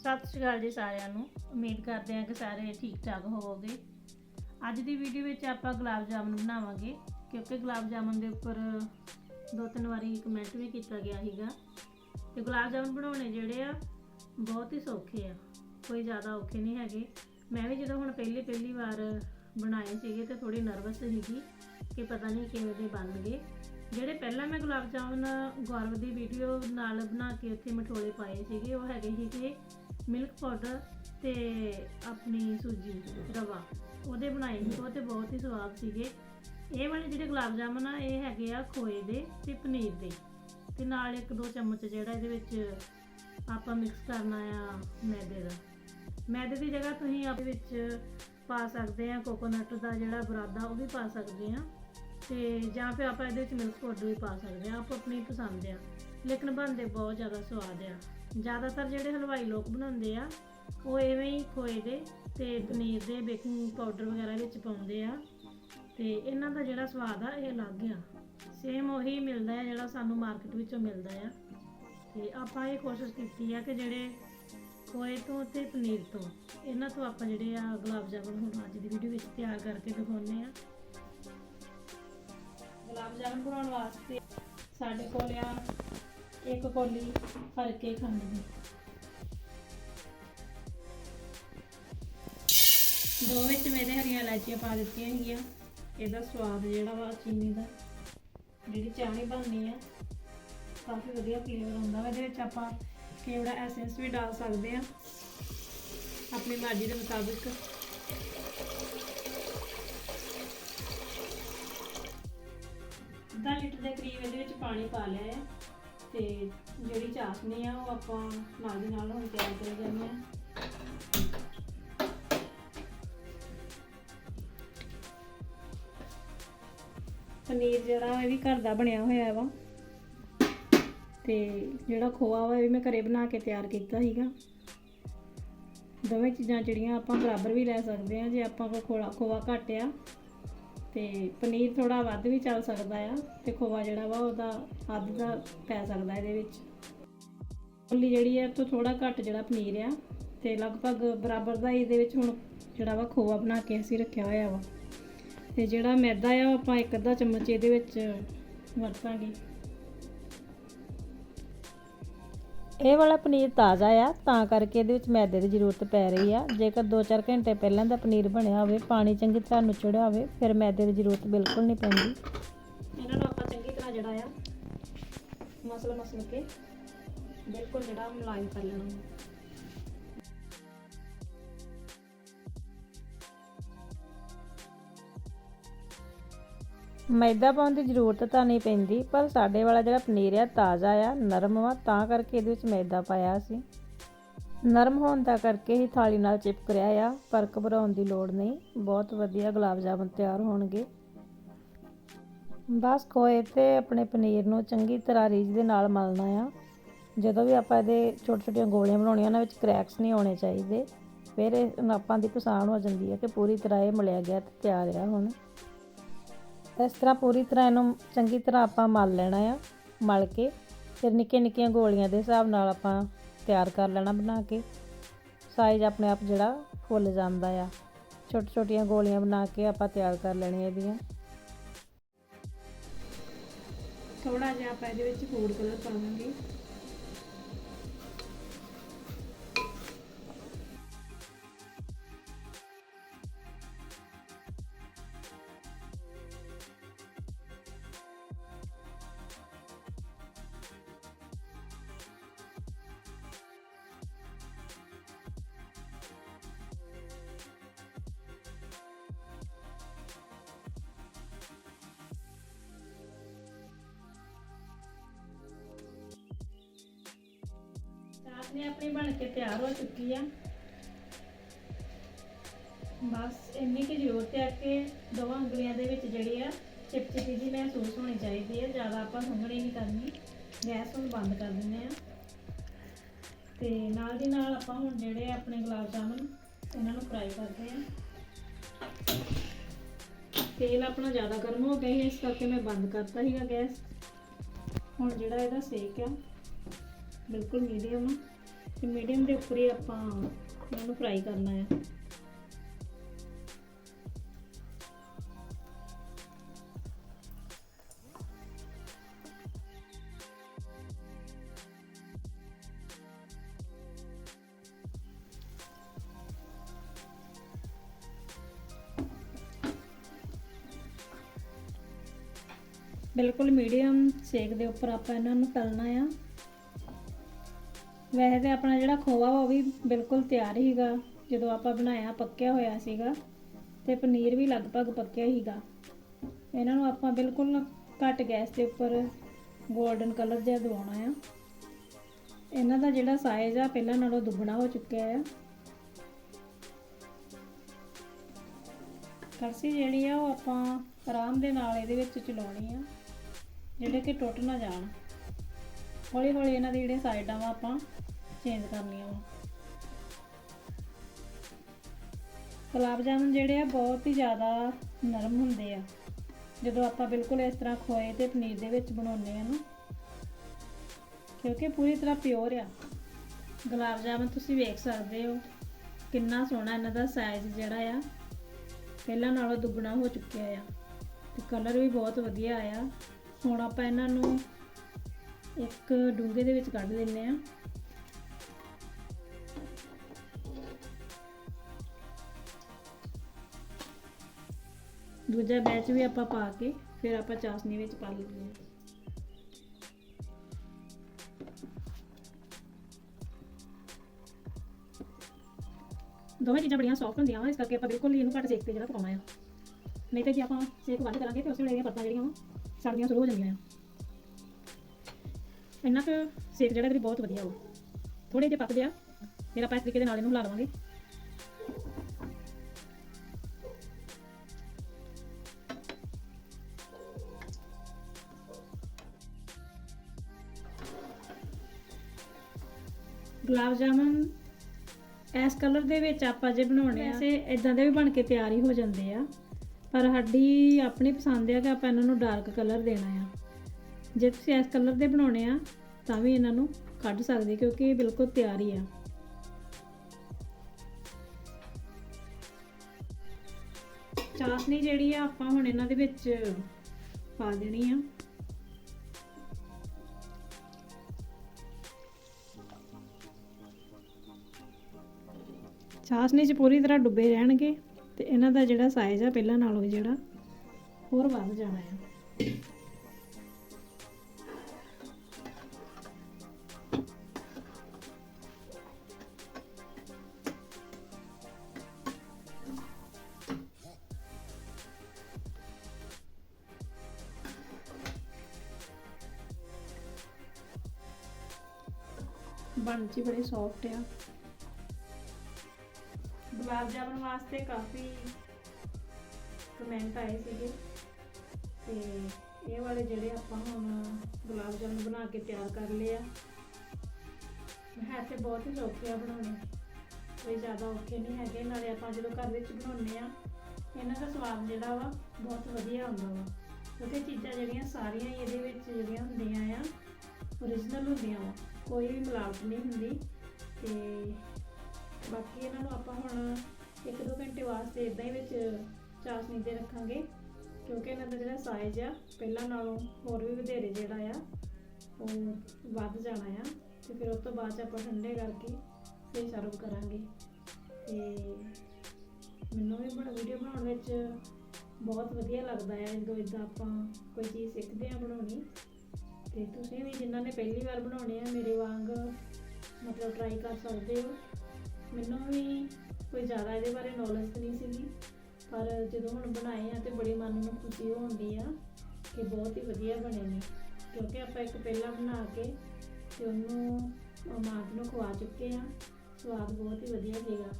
ਸਤਿ ਸ਼੍ਰੀ ਅਕਾਲ ਜੀ ਸਾਰਿਆਂ ਨੂੰ। ਉਮੀਦ ਕਰਦੇ ਹਾਂ ਕਿ ਸਾਰੇ ਠੀਕ ਠਾਕ ਹੋਵੋਗੇ। ਅੱਜ ਦੀ ਵੀਡੀਓ ਵਿੱਚ ਆਪਾਂ ਗੁਲਾਬ ਜਾਮਨ ਬਣਾਵਾਂਗੇ, ਕਿਉਂਕਿ ਗੁਲਾਬ ਜਾਮਨ ਦੇ ਉੱਪਰ ਦੋ ਤਿੰਨ ਵਾਰੀ ਕਮੈਂਟ ਵੀ ਕੀਤਾ ਗਿਆ ਸੀਗਾ। ਤੇ ਗੁਲਾਬ ਜਾਮਨ ਬਣਾਉਣੇ ਜਿਹੜੇ ਆ, ਬਹੁਤ ਹੀ ਸੌਖੇ ਆ। ਕੋਈ ਜ਼ਿਆਦਾ ਔਖੇ ਨਹੀਂ ਹੈਗੇ। ਮੈਂ ਵੀ ਜਦੋਂ ਹੁਣ ਪਹਿਲੀ ਪਹਿਲੀ ਵਾਰ ਬਣਾਏ ਸੀਗੇ ਤੇ ਥੋੜੀ ਨਰਵਸ ਸੀਗੀ ਕਿ ਪਤਾ ਨਹੀਂ ਕਿਵੇਂ ਦੇ ਬਣਨਗੇ। ਜਿਹੜੇ ਪਹਿਲਾਂ ਮੈਂ ਗੁਲਾਬ ਜਾਮਨ ਗੌਰਵ ਦੀ ਵੀਡੀਓ ਨਾਲ ਬਣਾ ਕੇ ਉੱਥੇ ਮਠੋਲੇ ਪਾਏ ਸੀਗੇ, ਉਹ ਹੈਗੇ ਸੀਗੇ ਮਿਲਕ ਪਾਊਡਰ ਤੇ ਆਪਣੀ ਸੂਜੀ, ਰਵਾ। ਉਹਦੇ ਬਣਾਏ ਸੀ, ਉਹ ਤੇ ਬਹੁਤ ਹੀ ਸਵਾਦ ਸੀਗੇ। ਇਹ ਵਾਲੇ ਜਿਹੜੇ ਗੁਲਾਬ ਜਾਮਨ ਆ, ਇਹ ਹੈਗੇ ਆ ਖੋਏ ਦੇ ਤੇ ਪਨੀਰ ਦੇ। ਤੇ ਨਾਲ ਇੱਕ ਦੋ ਚਮਚ ਜਿਹੜਾ ਇਹਦੇ ਵਿੱਚ ਆਪਾਂ ਮਿਕਸ ਕਰਨਾ ਆ ਮੈਦੇ ਦਾ। ਮੈਦੇ ਦੀ ਜਗ੍ਹਾ ਤੁਸੀਂ ਆਪ ਵਿੱਚ ਪਾ ਸਕਦੇ ਆ, ਕੋਕੋਨਟ ਦਾ ਜਿਹੜਾ ਬਰਾਦਾ, ਉਹ ਵੀ ਪਾ ਸਕਦੇ ਆ। ਤੇ ਜਾਂ ਫਿਰ ਆਪਾਂ ਇਹਦੇ ਵਿੱਚ ਮਿਲਕ ਪਾਊਡਰ ਵੀ ਪਾ ਸਕਦੇ ਆ ਆਪੋ ਆਪਣੀ ਪਸੰਦ ਆ। ਲੇਕਿਨ ਬਣਦੇ ਬਹੁਤ ਜ਼ਿਆਦਾ ਸਵਾਦ ਆ। ਜ਼ਿਆਦਾਤਰ ਜਿਹੜੇ ਹਲਵਾਈ ਲੋਕ ਬਣਾਉਂਦੇ ਆ, ਉਹ ਐਵੇਂ ਹੀ ਖੋਏ ਦੇ ਤੇ ਪਨੀਰ ਦੇ ਬੇਕਿੰਗ ਪਾਊਡਰ ਵਗੈਰਾ ਵਿੱਚ ਪਾਉਂਦੇ ਆ ਤੇ ਇਹਨਾਂ ਦਾ ਜਿਹੜਾ ਸਵਾਦ ਆ, ਇਹ ਅਲੱਗ ਆ। ਸੇਮ ਉਹੀ ਮਿਲਦਾ ਹੈ ਜਿਹੜਾ ਸਾਨੂੰ ਮਾਰਕੀਟ ਵਿੱਚੋਂ ਮਿਲਦਾ ਆ। ਤੇ ਆਪਾਂ ਇਹ ਕੋਸ਼ਿਸ਼ ਕੀਤੀ ਆ ਕਿ ਜਿਹੜੇ ਖੋਏ ਤੋਂ ਤੇ ਪਨੀਰ ਤੋਂ, ਇਹਨਾਂ ਤੋਂ ਆਪਾਂ ਜਿਹੜੇ ਆ ਗੁਲਾਬ ਜਾਮਨ ਹੁਣ ਅੱਜ ਦੀ ਵੀਡੀਓ ਵਿੱਚ ਤਿਆਰ ਕਰਕੇ ਦਿਖਾਉਂਦੇ ਆ। ਗੁਲਾਬ ਜਾਮਨ ਬਣਾਉਣ ਵਾਸਤੇ ਸਾਡੇ ਕੋਲ ਆ ਇੱਕ ਕੋਲੀ ਕੇ ਖੰਡ ਦੀ ਦੋ ਵਿੱਚ ਮੇਰੇ ਹਰੀਆਂ ਇਲਾਚੀਆਂ ਪਾ ਦਿੱਤੀਆਂ ਹੈਗੀਆਂ। ਇਹਦਾ ਸਵਾਦ ਜਿਹੜਾ ਵਾ, ਚੀਨੀ ਦਾ, ਜਿਹੜੀ ਚਾਣੀ ਬਣਨੀ ਆ, ਕਾਫੀ ਵਧੀਆ ਫਲੇਵਰ ਆਉਂਦਾ ਵਾ। ਇਹਦੇ ਵਿੱਚ ਆਪਾਂ ਕੇਵੜਾ ਐਸੈਂਸ ਵੀ ਡਾਲ ਸਕਦੇ ਆ। ਆਪਣੀ ਮਰਜ਼ੀ ਦੇ ਮੁਤਾਬਿਕ। ਅੱਧਾ ਲੀਟਰ ਦੇ ਕਰੀਬ ਇਹਦੇ ਵਿੱਚ ਪਾਣੀ ਪਾ ਲਿਆ ਹੈ ਤੇ ਜਿਹੜੀ ਚਾਸ਼ਨੀ ਆ ਉਹ ਆਪਾਂ ਨਾਲ ਦੀ ਨਾਲ ਹੁਣ ਤਿਆਰ ਕਰੀ ਜਾਂਦੇ ਆ। ਪਨੀਰ ਜਿਹੜਾ ਇਹ ਵੀ ਘਰ ਦਾ ਬਣਿਆ ਹੋਇਆ ਵਾ। ਤੇ ਜਿਹੜਾ ਖੋਆ ਵਾ ਇਹ ਵੀ ਮੈਂ ਘਰੇ ਬਣਾ ਕੇ ਤਿਆਰ ਕੀਤਾ ਸੀਗਾ। ਦੋਵੇਂ ਚੀਜ਼ਾਂ ਜਿਹੜੀਆਂ ਆਪਾਂ ਬਰਾਬਰ ਵੀ ਲੈ ਸਕਦੇ ਆ, ਜੇ ਆਪਾਂ ਕੋ ਖੋਲਾ ਖੋਆ ਘੱਟ ਆ। ਤੇ ਪਨੀਰ ਥੋੜਾ ਵੱਧ ਵੀ ਚੱਲ ਸਕਦਾ ਆ ਤੇ ਖੋਆ ਜਿਹੜਾ ਵਾ ਉਹਦਾ ਅੱਧ ਦਾ ਪੈ ਸਕਦਾ ਇਹਦੇ ਵਿੱਚ। ਕੋਲੀ ਜਿਹੜੀ ਆ ਤੋਂ ਥੋੜਾ ਘੱਟ ਜਿਹੜਾ ਪਨੀਰ ਆ ਤੇ ਲਗਭਗ ਬਰਾਬਰ ਦਾ ਇਹਦੇ ਵਿੱਚ ਹੁਣ ਜਿਹੜਾ ਵਾ ਖੋਆ ਬਣਾ ਕੇ ਅਸੀਂ ਰੱਖਿਆ ਹੋਇਆ ਵਾ। ਤੇ ਜਿਹੜਾ ਮੈਦਾ ਆ, ਉਹ ਆਪਾਂ ਇੱਕ ਅੱਧਾ ਚਮਚ ਇਹਦੇ ਵਿੱਚ ਵਰਤਾਂਗੇ। ਇਹ ਵਾਲਾ ਪਨੀਰ ਤਾਜ਼ਾ ਆ, ਤਾਂ ਕਰਕੇ ਇਹਦੇ ਵਿੱਚ ਮੈਦੇ ਦੀ ਜ਼ਰੂਰਤ ਪੈ ਰਹੀ ਆ। ਜੇਕਰ 2-4 ਘੰਟੇ ਪਹਿਲਾਂ ਦਾ ਪਨੀਰ ਬਣਿਆ ਹੋਵੇ, ਪਾਣੀ ਚੰਗੀ ਤਰ੍ਹਾਂ ਨੁਚੜਿਆ ਹੋਵੇ, ਫਿਰ ਮੈਦੇ ਦੀ ਜ਼ਰੂਰਤ ਬਿਲਕੁਲ ਨਹੀਂ ਪੈਂਦੀ। ਇਹਨਾਂ ਨੂੰ ਆਪਾਂ ਚੰਗੀ ਤਰ੍ਹਾਂ ਜਿਹੜਾ ਆ ਮਸਲ ਮਸਲ ਕੇ ਬਿਲਕੁਲ ਜਿਹੜਾ ਮਲਾਈ ਕਰ ਲੈਣਾ। ਮੈਦਾ ਪਾਉਣ ਦੀ ਜ਼ਰੂਰਤ ਤਾਂ ਨਹੀਂ ਪੈਂਦੀ, ਪਰ ਸਾਡੇ ਵਾਲਾ ਜਿਹੜਾ ਪਨੀਰ ਆ, ਤਾਜ਼ਾ ਆ, ਨਰਮ ਵਾ, ਤਾਂ ਕਰਕੇ ਇਹਦੇ ਵਿੱਚ ਮੈਦਾ ਪਾਇਆ ਸੀ। ਨਰਮ ਹੋਣ ਦਾ ਕਰਕੇ ਹੀ ਥਾਲੀ ਨਾਲ ਚਿਪਕ ਰਿਹਾ ਆ ਪਰ ਘਬਰਾਉਣ ਦੀ ਲੋੜ ਨਹੀਂ, ਬਹੁਤ ਵਧੀਆ ਗੁਲਾਬ ਜਾਮਨ ਤਿਆਰ ਹੋਣਗੇ। ਬਸ ਖੋਏ ਤੇ ਆਪਣੇ ਪਨੀਰ ਨੂੰ ਚੰਗੀ ਤਰ੍ਹਾਂ ਰੀਝ ਦੇ ਨਾਲ ਮਲਣਾ ਆ। ਜਦੋਂ ਵੀ ਆਪਾਂ ਇਹਦੇ ਛੋਟੇ ਛੋਟੀਆਂ ਗੋਲੀਆਂ ਬਣਾਉਣੀਆਂ, ਉਹਨਾਂ ਵਿੱਚ ਕ੍ਰੈਕਸ ਨਹੀਂ ਹੋਣੇ ਚਾਹੀਦੇ। ਫਿਰ ਇਹ ਨਾਪਾਂ ਦੀ ਪਛਾਣ ਹੋ ਜਾਂਦੀ ਹੈ ਕਿ ਪੂਰੀ ਤਰ੍ਹਾਂ ਇਹ ਮਲਿਆ ਗਿਆ ਤੇ ਤਿਆਰ ਆ ਹੁਣ। ਇਸ ਤਰ੍ਹਾਂ ਪੂਰੀ ਤਰ੍ਹਾਂ ਇਹਨੂੰ ਚੰਗੀ ਤਰ੍ਹਾਂ ਆਪਾਂ ਮਲ ਲੈਣਾ ਆ, ਮਲ ਕੇ ਫਿਰ ਨਿੱਕੀਆਂ ਨਿੱਕੀਆਂ ਗੋਲੀਆਂ ਦੇ ਹਿਸਾਬ ਨਾਲ ਆਪਾਂ ਤਿਆਰ ਕਰ ਲੈਣਾ ਬਣਾ ਕੇ। ਸਾਈਜ਼ ਆਪਣੇ ਆਪ ਜਿਹੜਾ ਫੁੱਲ ਜਾਂਦਾ ਆ। ਛੋਟੀ ਛੋਟੀਆਂ ਗੋਲੀਆਂ ਬਣਾ ਕੇ ਆਪਾਂ ਤਿਆਰ ਕਰ ਲੈਣੀਆਂ ਇਹਦੀਆਂ। ਥੋੜਾ ਜਿਹਾ ਆਪਾਂ ਇਹਦੇ ਵਿੱਚ ਫੂਡ ਕਲਰ ਪਾਵਾਂਗੇ। ਚਾਸ਼ਨੀ ਆਪਣੀ ਬਣ ਕੇ ਤਿਆਰ ਹੋ ਚੁੱਕੀ ਆ। ਬਸ ਇੰਨੀ ਕਿ ਜ਼ਰੂਰਤ ਹੈ ਕਿ ਦੋਵਾਂ ਉਂਗਲੀਆਂ ਦੇ ਵਿੱਚ ਜਿਹੜੀ ਆ ਚਿਪਚਿਪੀ ਜੀ ਮਹਿਸੂਸ ਹੋਣੀ ਚਾਹੀਦੀ ਹੈ ਜ਼ਿਆਦਾ ਆਪਾਂ ਸੁੰਘਣੀ ਨਹੀਂ ਕਰਨੀ। ਗੈਸ ਨੂੰ ਬੰਦ ਕਰ ਦਿੰਦੇ ਆ। ਤੇ ਨਾਲ ਦੀ ਨਾਲ ਆਪਾਂ ਹੁਣ ਜਿਹੜੇ ਆਪਣੇ ਗੁਲਾਬ ਜਾਮਨ, ਇਹਨਾਂ ਨੂੰ ਫਰਾਈ ਕਰਦੇ ਆ। ਤੇਲ ਆਪਣਾ ਜ਼ਿਆਦਾ ਗਰਮ ਹੋ ਗਿਆ ਸੀ, ਇਸ ਕਰਕੇ ਮੈਂ ਬੰਦ ਕਰਤਾ ਸੀਗਾ ਗੈਸ। ਹੁਣ ਜਿਹੜਾ ਇਹਦਾ ਸੇਕ ਆ, ਬਿਲਕੁਲ ਮੀਡੀਅਮ ਤੇ ਮੀਡੀਅਮ ਦੇ ਉੱਪਰ ਹੀ ਆਪਾਂ ਇਹਨਾਂ ਨੂੰ ਫਰਾਈ ਕਰਨਾ ਹੈ। ਬਿਲਕੁਲ ਮੀਡੀਅਮ ਸੇਕ ਦੇ ਉੱਪਰ ਆਪਾਂ ਇਹਨਾਂ ਨੂੰ ਤਲਣਾ ਆ। ਵੈਸੇ ਤੇ ਆਪਣਾ ਜਿਹੜਾ ਖੋਆ ਵਾ ਉਹ ਵੀ ਬਿਲਕੁਲ ਤਿਆਰ ਹੀਗਾ। ਜਦੋਂ ਆਪਾਂ ਬਣਾਇਆ, ਪੱਕਿਆ ਹੋਇਆ ਸੀਗਾ। ਤੇ ਪਨੀਰ ਵੀ ਲਗਭਗ ਪੱਕਿਆ ਹੀਗਾ। ਇਹਨਾਂ ਨੂੰ ਆਪਾਂ ਬਿਲਕੁਲ ਘੱਟ ਗੈਸ ਦੇ ਉੱਪਰ 골ਡਨ ਕਲਰ ਜਿਹਾ ਦਵਾਉਣਾ ਆ। ਇਹਨਾਂ ਦਾ ਜਿਹੜਾ ਸਾਈਜ਼ ਆ, ਪਹਿਲਾਂ ਨਾਲੋਂ ਦੁੱਗਣਾ ਹੋ ਚੁੱਕਿਆ ਆ। ਕੜਛੀ ਜਿਹੜੀ ਆ, ਉਹ ਆਪਾਂ ਆਰਾਮ ਦੇ ਨਾਲ ਇਹਦੇ ਵਿੱਚ ਚਲਾਉਣੀ ਆ, ਜਿਹੜੇ ਕਿ ਟੁੱਟ ਨਾ ਜਾਣ। ਹੌਲੀ ਹੌਲੀ ਇਹਨਾਂ ਦੀ ਜਿਹੜੀਆਂ ਸਾਈਡਾਂ ਵਾ ਆਪਾਂ ਚੇਂਜ ਕਰਨੀਆਂ ਵਾ। ਗੁਲਾਬ ਜਾਮਨ ਜਿਹੜੇ ਆ ਬਹੁਤ ਹੀ ਜ਼ਿਆਦਾ ਨਰਮ ਹੁੰਦੇ ਆ। ਜਦੋਂ ਆਪਾਂ ਬਿਲਕੁਲ ਇਸ ਤਰ੍ਹਾਂ ਖੋਏ ਤੇ ਪਨੀਰ ਦੇ ਵਿੱਚ ਬਣਾਉਂਦੇ ਆ ਨਾ, ਕਿਉਂਕਿ ਪੂਰੀ ਤਰ੍ਹਾਂ ਪਿਓਰ ਆ। ਗੁਲਾਬ ਜਾਮਨ ਤੁਸੀਂ ਵੇਖ ਸਕਦੇ ਹੋ ਕਿੰਨਾ ਸੋਹਣਾ ਇਹਨਾਂ ਦਾ ਸਾਈਜ਼ ਜਿਹੜਾ ਆ, ਪਹਿਲਾਂ ਨਾਲੋਂ ਦੁੱਗਣਾ ਹੋ ਚੁੱਕਿਆ ਆ। ਤੇ ਕਲਰ ਵੀ ਬਹੁਤ ਵਧੀਆ ਆਇਆ। ਹੁਣ ਆਪਾਂ ਇਹਨਾਂ ਨੂੰ ਇੱਕ ਡੂੰਘੇ ਦੇ ਵਿੱਚ ਕੱਢ ਦਿੰਨੇ ਆ ਦੂਜਾ ਬੈਚ ਵੀ ਆਪਾਂ ਪਾ ਕੇ ਫਿਰ ਆਪਾਂ ਚਾਸਨੀ ਵਿੱਚ ਪਾ ਲੈਂਦੇ ਹਾਂ। ਦੋਵੇਂ ਚੀਜ਼ਾਂ ਬੜੀਆਂ ਸੌਫਟ ਹੁੰਦੀਆਂ ਵਾ, ਇਸ ਕਰਕੇ ਆਪਾਂ ਬਿਲਕੁਲ ਹੀ ਇਹਨੂੰ ਘੱਟ ਸੇਕ ਤੇ ਜਿਹੜਾ ਪਕਾਉਣਾ ਆ। ਨਹੀਂ ਤਾਂ ਜੇ ਆਪਾਂ ਸੇਕ ਵੱਧ ਕਰਾਂਗੇ ਤੇ ਉਸੇ ਵੇਲੇ ਇਹਦੀਆਂ ਪੱਤਾਂ ਜਿਹੜੀਆਂ ਵਾ, ਸੜਦੀਆਂ ਸ਼ੁਰੂ ਹੋ ਜਾਂਦੀਆਂ ਆ। ਇੰਨਾ ਕੁ ਸੇਕ ਜਿਹੜਾ ਲਈ ਬਹੁਤ ਵਧੀਆ ਵਾ। ਥੋੜੇ ਜਿਹੇ ਪੱਕਦੇ ਆ। ਫਿਰ ਆਪਾਂ ਇਸ ਤਰੀਕੇ ਦੇ ਨਾਲ ਇਹਨੂੰ ਹਿਲਾ ਲਵਾਂਗੇ। ਗੁਲਾਬ ਜਾਮਨ ਇਸ ਕਲਰ ਦੇ ਵਿੱਚ ਆਪਾਂ ਜੇ ਬਣਾਉਣੇ ਆ ਵੈਸੇ ਇਦਾਂ ਦੇ ਵੀ ਬਣ ਕੇ ਤਿਆਰ ਹੀ ਹੋ ਜਾਂਦੇ ਆ। ਪਰ ਸਾਡੀ ਆਪਣੀ ਪਸੰਦ ਆ ਕਿ ਆਪਾਂ ਇਹਨਾਂ ਨੂੰ ਡਾਰਕ ਕਲਰ ਦੇਣਾ ਆ। ਜੇ ਤੁਸੀਂ ਇਸ ਕਲਰ ਦੇ ਬਣਾਉਣੇ ਆ, ਤਾਂ ਵੀ ਇਹਨਾਂ ਨੂੰ ਕੱਢ ਸਕਦੇ, ਕਿਉਂਕਿ ਇਹ ਬਿਲਕੁਲ ਤਿਆਰ ਹੀ ਆ। ਚਾਸਨੀ ਜਿਹੜੀ ਆ, ਆਪਾਂ ਹੁਣ ਇਹਨਾਂ ਦੇ ਵਿੱਚ ਪਾ ਦੇਣੀ ਆ। ਚਾਸਨੀ 'ਚ ਪੂਰੀ ਤਰ੍ਹਾਂ ਡੁੱਬੇ ਰਹਿਣਗੇ ਤੇ ਇਹਨਾਂ ਦਾ ਜਿਹੜਾ ਸਾਈਜ਼ ਆ, ਪਹਿਲਾਂ ਨਾਲੋਂ ਜਿਹੜਾ ਹੋਰ ਵੱਧ ਜਾਣਾ ਆ। ਬਣ ਜੀ ਬੜੇ ਸੌਫਟ ਆ। ਗੁਲਾਬ ਜਾਮਨ ਵਾਸਤੇ ਕਾਫੀ ਕਮੈਂਟ ਆਏ ਸੀਗੇ। ਤੇ ਇਹ ਵਾਲੇ ਜਿਹੜੇ ਆਪਾਂ ਹੁਣ ਗੁਲਾਬ ਜਾਮਨ ਬਣਾ ਕੇ ਤਿਆਰ ਕਰ ਲਏ ਆ। ਹੈ ਤੇ ਬਹੁਤ ਹੀ ਸੌਖੇ ਆ ਬਣਾਉਣੇ। ਕੋਈ ਜ਼ਿਆਦਾ ਔਖੇ ਨਹੀਂ ਹੈਗੇ। ਨਾਲੇ ਆਪਾਂ ਜਦੋਂ ਘਰ ਵਿੱਚ ਬਣਾਉਂਦੇ ਆ, ਇਹਨਾਂ ਦਾ ਸਵਾਦ ਜਿਹੜਾ ਵਾ ਬਹੁਤ ਵਧੀਆ ਆਉਂਦਾ ਵਾ। ਕਿਉਂਕਿ ਚੀਜ਼ਾਂ ਜਿਹੜੀਆਂ ਸਾਰੀਆਂ ਹੀ ਇਹਦੇ ਵਿੱਚ ਜਿਹੜੀਆਂ ਹੁੰਦੀਆਂ ਆ ਓਰੀਜਨਲ ਹੁੰਦੀਆਂ ਵਾ। ਕੋਈ ਵੀ ਮਿਲਾਵਟ ਨਹੀਂ ਹੁੰਦੀ ਤੇ ਬਾਕੀ ਇਹਨਾਂ ਨੂੰ ਆਪਾਂ ਹੁਣ 1-2 ਘੰਟੇ ਵਾਸਤੇ ਇਦਾਂ ਹੀ ਵਿੱਚ ਚਾਸਨੀ ਤੇ ਰੱਖਾਂਗੇ, ਕਿਉਂਕਿ ਇਹਨਾਂ ਦਾ ਜਿਹੜਾ ਸਾਈਜ਼ ਆ, ਪਹਿਲਾਂ ਨਾਲੋਂ ਹੋਰ ਵੀ ਵਧੇਰੇ ਜਿਹੜਾ ਆ, ਉਹ ਵੱਧ ਜਾਣਾ ਆ ਤੇ ਫਿਰ ਉਸ ਤੋਂ ਬਾਅਦ 'ਚ ਆਪਾਂ ਠੰਡੇ ਕਰਕੇ ਫਿਰ ਸਰਵ ਕਰਾਂਗੇ। ਤੇ ਮੈਨੂੰ ਵੀ ਬੜਾ ਵੀਡੀਓ ਬਣਾਉਣ ਵਿੱਚ ਬਹੁਤ ਵਧੀਆ ਲੱਗਦਾ ਹੈ ਜਦੋਂ ਇਦਾਂ ਆਪਾਂ ਕੋਈ ਚੀਜ਼ ਸਿੱਖਦੇ ਆ ਬਣਾਉਣੀ। ਤੇ ਤੁਸੀਂ ਵੀ ਜਿਨ੍ਹਾਂ ਨੇ ਪਹਿਲੀ ਵਾਰ ਬਣਾਉਣੇ ਆ ਮੇਰੇ ਵਾਂਗ ਮਤਲਬ ਟਰਾਈ ਕਰ ਸਕਦੇ ਹੋ। ਮੈਨੂੰ ਵੀ ਕੋਈ ਜ਼ਿਆਦਾ ਇਹਦੇ ਬਾਰੇ ਨੌਲੇਜ ਨਹੀਂ ਸੀਗੀ ਪਰ ਜਦੋਂ ਹੁਣ ਬਣਾਏ ਆ ਤੇ ਬੜੀ ਮਨ ਨੂੰ ਖੁਸ਼ੀ ਹੁੰਦੀ ਆ ਕਿ ਬਹੁਤ ਹੀ ਵਧੀਆ ਬਣੇ ਨੇ। ਕਿਉਂਕਿ ਆਪਾਂ ਇੱਕ ਪਹਿਲਾਂ ਬਣਾ ਕੇ ਤੇ ਉਹਨੂੰ ਮਾਂ ਨੂੰ ਖਵਾ ਚੁੱਕੇ ਆ ਸਵਾਦ ਬਹੁਤ ਹੀ ਵਧੀਆ ਸੀਗਾ।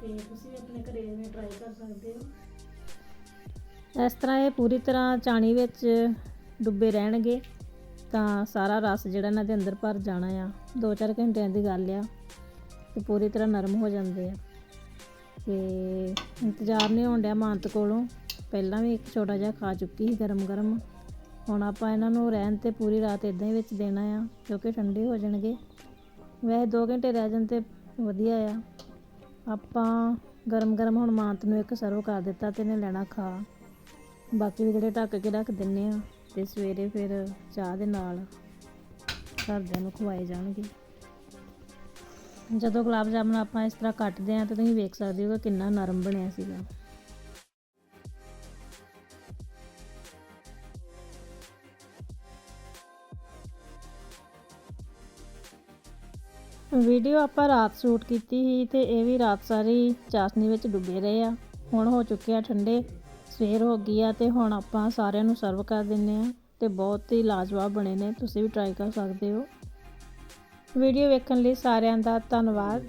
ਤੇ ਤੁਸੀਂ ਆਪਣੇ ਘਰੇ ਇਵੇਂ ਟਰਾਈ ਕਰ ਸਕਦੇ ਹੋ। ਇਸ ਤਰ੍ਹਾਂ ਇਹ ਪੂਰੀ ਤਰ੍ਹਾਂ ਚਾਣੀ ਵਿੱਚ ਡੁੱਬੇ ਰਹਿਣਗੇ। ਤਾਂ ਸਾਰਾ ਰਸ ਜਿਹੜਾ ਇਹਨਾਂ ਦੇ ਅੰਦਰ ਭਰ ਜਾਣਾ ਆ। 2-4 ਘੰਟਿਆਂ ਦੀ ਗੱਲ ਆ ਤੇ ਪੂਰੀ ਤਰ੍ਹਾਂ ਨਰਮ ਹੋ ਜਾਂਦੇ ਆ। ਤੇ ਇੰਤਜ਼ਾਰ ਨਹੀਂ ਹੋਣ ਡਿਆ ਮਾਂਤ ਕੋਲੋਂ। ਪਹਿਲਾਂ ਵੀ ਇੱਕ ਛੋਟਾ ਜਿਹਾ ਖਾ ਚੁੱਕੀ ਸੀ ਗਰਮ ਗਰਮ ਹੁਣ ਆਪਾਂ ਇਹਨਾਂ ਨੂੰ ਰਹਿਣ ਤੇ ਪੂਰੀ ਰਾਤ ਇਦਾਂ ਹੀ ਵਿੱਚ ਦੇਣਾ ਆ ਕਿਉਂਕਿ ਠੰਡੇ ਹੋ ਜਾਣਗੇ। ਵੈਸੇ 2 ਘੰਟੇ ਰਹਿ ਜਾਣ ਤੇ ਵਧੀਆ ਆ। ਆਪਾਂ ਗਰਮ ਗਰਮ ਹੁਣ ਮਾਂਤ ਨੂੰ ਇੱਕ ਸਰਵ ਕਰ ਦਿੱਤਾ ਤੇ ਇਹਨੇ ਲੈਣਾ ਖਾ। ਬਾਕੀ ਵੀ ਜਿਹੜੇ ਢੱਕ ਕੇ ਰੱਖ ਦਿੰਨੇ ਆ। ਤੇ ਸਵੇਰੇ ਫਿਰ ਚਾਹ ਦੇ ਨਾਲ ਘਰਦਿਆਂ ਨੂੰ ਖਵਾਏ ਜਾਣਗੇ। ਜਦੋਂ ਗੁਲਾਬ ਜਾਮੁਨ ਆਪਾਂ ਇਸ ਤਰ੍ਹਾਂ ਕੱਟਦੇ ਆ ਤਾਂ ਤੁਸੀਂ ਵੇਖ ਸਕਦੇ ਹੋ ਕਿ ਕਿੰਨਾ ਨਰਮ ਬਣਿਆ ਸੀਗਾ। ਵੀਡੀਓ ਆਪਾਂ ਰਾਤ ਸ਼ੂਟ ਕੀਤੀ ਸੀ ਤੇ ਇਹ ਵੀ ਰਾਤ ਸਾਰੀ ਚਾਸ਼ਨੀ ਵਿੱਚ ਡੁੱਬੇ ਰਹੇ ਆ। ਹੁਣ ਹੋ ਚੁੱਕੇ ਆ ਠੰਡੇ। ਸਵੇਰ ਹੋ ਗਈ ਆ ਤੇ ਹੁਣ ਆਪਾਂ ਸਾਰਿਆਂ ਨੂੰ ਸਰਵ ਕਰ ਦਿੰਨੇ ਆ ਤੇ ਬਹੁਤ ਹੀ ਲਾਜਵਾਬ ਬਣੇ ਨੇ, ਤੁਸੀਂ ਵੀ ਟਰਾਈ ਕਰ ਸਕਦੇ ਹੋ। ਵੀਡੀਓ ਵੇਖਣ ਲਈ ਸਾਰਿਆਂ ਦਾ ਧੰਨਵਾਦ।